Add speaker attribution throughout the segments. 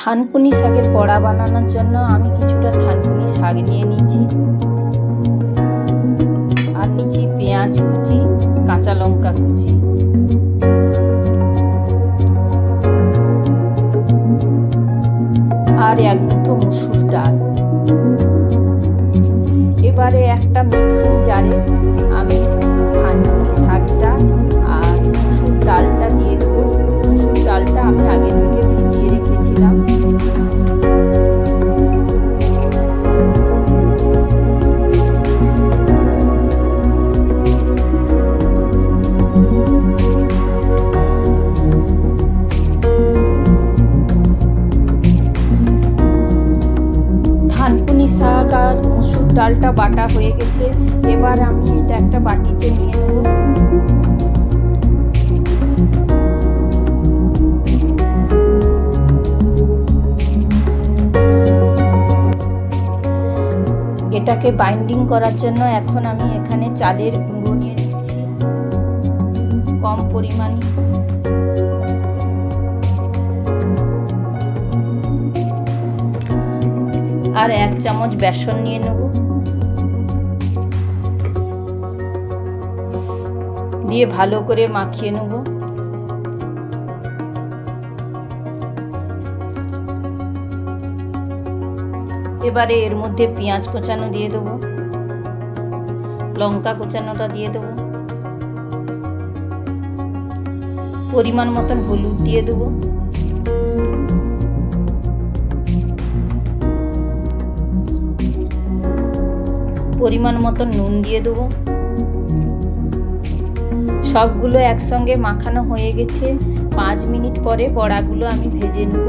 Speaker 1: থানকুনি শাকের কড়া বানানোর জন্য আমি কিছুটা থানকুনি শাক নিয়ে নিচ্ছি আর নিচ্ছি পেঁয়াজ কুচি, কাঁচা লঙ্কা কুচি। আর এক মুঠো মুসুর ডাল। এবারে একটা মিক্সিং জারে আমি থানকুনি শাকটা মুসুর বাটা হয়ে গেছে। এবার আমি এটা একটা বাটিতে নিয়ে নেব। এটাকে বাইন্ডিং করার জন্য এখন আমি এখানে চালের গুঁড়ো নিয়ে নিচ্ছি। কম পরিমাণে। আর এক চামচ বেসন নিয়ে নেব। দিয়ে ভালো করে মাখিয়ে নেব। এবারে এর মধ্যে পেঁয়াজ কোচানো দিয়ে দেবো। লঙ্কা কোচানোটা দিয়ে দেবো। পরিমাণ মতন হলুদ দিয়ে দেবো। পরিমাণ মতো নুন দিয়ে দেবো। সবগুলো একসঙ্গে মাখানো হয়ে গেছে। পাঁচ মিনিট পরে বড়াগুলো আমি ভেজে নেব।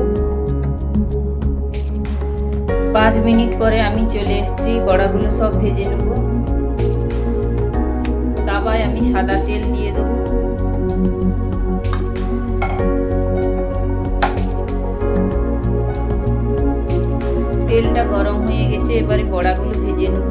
Speaker 1: পাঁচ মিনিট পরে আমি চলে এসেছি, বড়াগুলো সব ভেজে নেব। তাওয়ায় আমি সাদা তেল দিয়ে দেবো। তেলটা গরম হয়ে গেছে, এবারে বড়াগুলো ভেজে নেব।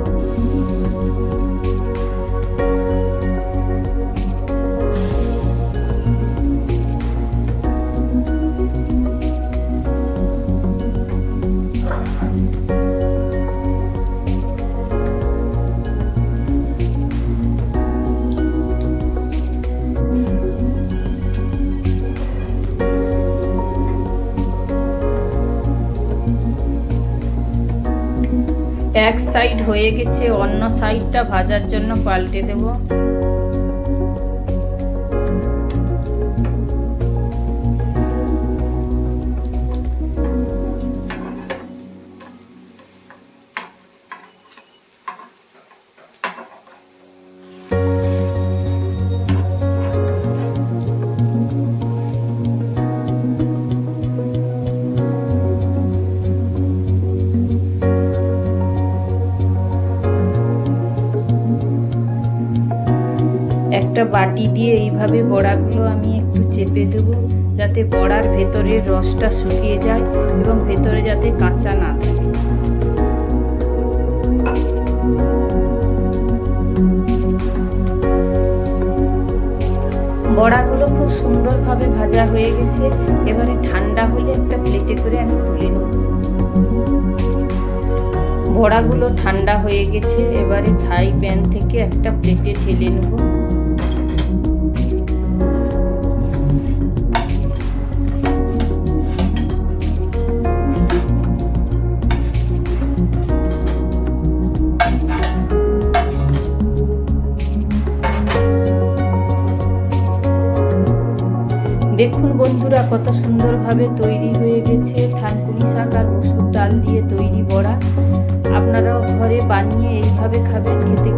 Speaker 1: এক সাইড হয়ে গেছে অন্য সাইডটা ভাজার জন্য পাল্টে দেব। একটা বাটি দিয়ে এইভাবে বড়াগুলো আমি একটু চেপে দেব, যাতে বড়ার ভেতরের রসটা শুকিয়ে যায় এবং ভেতরে যাতে কাঁচা না থাকে। বড়াগুলো খুব সুন্দরভাবে ভাজা হয়ে গেছে। এবারে ঠান্ডা হলে একটা প্লেটে করে আমি তুলে নেব। বড়াগুলো ঠান্ডা হয়ে গেছে, এবারে ফ্রাই প্যান থেকে একটা প্লেটে ঢেলে নেব। দেখুন বন্ধুরা, কত সুন্দরভাবে তৈরি হয়ে গেছে থানকুনি শাক আর মুসুর ডাল দিয়ে তৈরি বড়া। আপনারাও ঘরে বানিয়ে এইভাবে খাবেন, খেতে